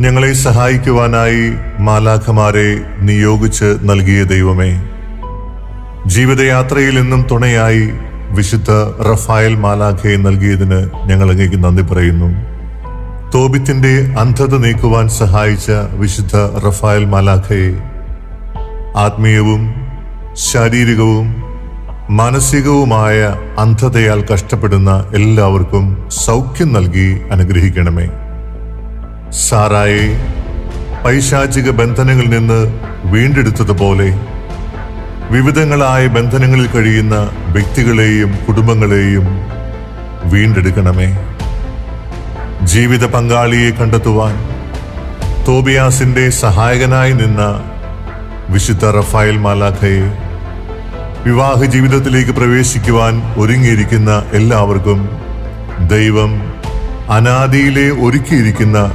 ഞങ്ങളെ സഹായിക്കുവാനായി മാലാഖമാരെ നിയോഗിച്ച് നൽകിയ ദൈവമേ ജീവിതയാത്രയിൽ നിന്നും തുണയായി വിശുദ്ധ റഫായൽ മാലാഖയെ നൽകിയതിന് ഞങ്ങൾ അങ്ങേക്ക് നന്ദി പറയുന്നു. തോബിത്തിന്റെ അന്ധത നീക്കുവാൻ സഹായിച്ച വിശുദ്ധ റഫായൽ മാലാഖയെ ആത്മീയവും ശാരീരികവും മാനസികവുമായ അന്ധതയാൽ കഷ്ടപ്പെടുന്ന എല്ലാവർക്കും സൗഖ്യം നൽകി അനുഗ്രഹിക്കണമേ. സാറായെ പൈശാചിക ബന്ധനങ്ങളിൽ നിന്ന് വീണ്ടെടുത്തതുപോലെ വിവിധങ്ങളായ ബന്ധനങ്ങളിൽ കഴിയുന്ന വ്യക്തികളെയും കുടുംബങ്ങളെയും വീണ്ടെടുക്കണമേ. ജീവിത പങ്കാളിയെ കണ്ടെത്തുവാൻ തോബിയാസിന്റെ സഹായകനായി നിന്ന വിശുദ്ധ റഫായൽ മാലാഖയെ വിവാഹ ജീവിതത്തിലേക്ക് പ്രവേശിക്കുവാൻ ഒരുങ്ങിയിരിക്കുന്ന എല്ലാവർക്കും ദൈവം അനാദിയിലെ ഒരുക്കിയിരിക്കുന്ന